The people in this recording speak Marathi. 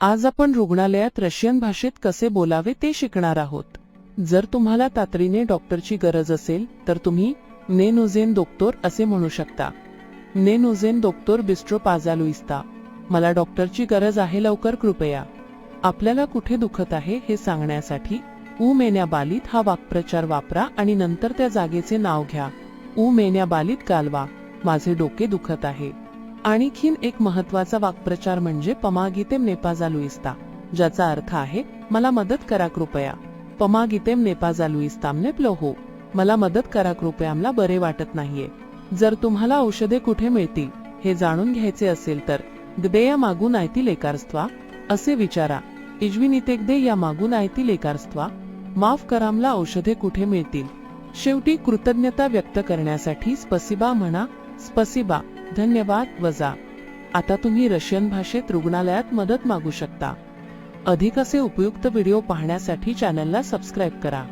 आज आपण रुग्णालयात रशियन भाषेत कसे बोलावे ते शिकणार आहोत. जर तुम्हाला तातडीने डॉक्टरची गरज असेल तर तुम्ही नेनोझेन दोक्तोर असे म्हणू शकता. नेनोझेन दोक्तोर बिस्ट्रो पाजालुइस्ता मला डॉक्टरची गरज आहे लवकर कृपया. आपल्याला कुठे दुखत आहे हे सांगण्यासाठी ऊ मेन्या बालीत हा वाक्प्रचार वापरा आणि नंतर त्या जागेचे नाव घ्या. ऊ मेन्या बालीत कालवा माझे डोके दुखत आहे. आणखीन एक महत्त्वाचा वाक्प्रचार म्हणजे पमागितेम नेपाजालुइस्ता ज्याचा अर्थ आहे मला मदत करा कृपया. पमागितेम प्लो प्लोहो मला मदत करा कृपयामला बरे वाटत नाहीये. जर तुम्हाला औषधे कुठे मिळतील हे जाणून घ्यायचे असेल तर गदेया मागून आयती लेकारस्त्वा असे विचारा. इजविनितेगदे या मागून आयती लेकारस्त्वा माफ करामला औषधे कुठे मिळतील. शेवटी कृतज्ञता व्यक्त करण्यासाठी स्पसिबा म्हणा स्पसिबा धन्यवाद वजा. आता तुम्ही रशियन भाषेत रुग्णालयात मदत मागू शकता. अधिक असे उपयुक्त व्हिडिओ पाहण्यासाठी चॅनलला सबस्क्राईब करा.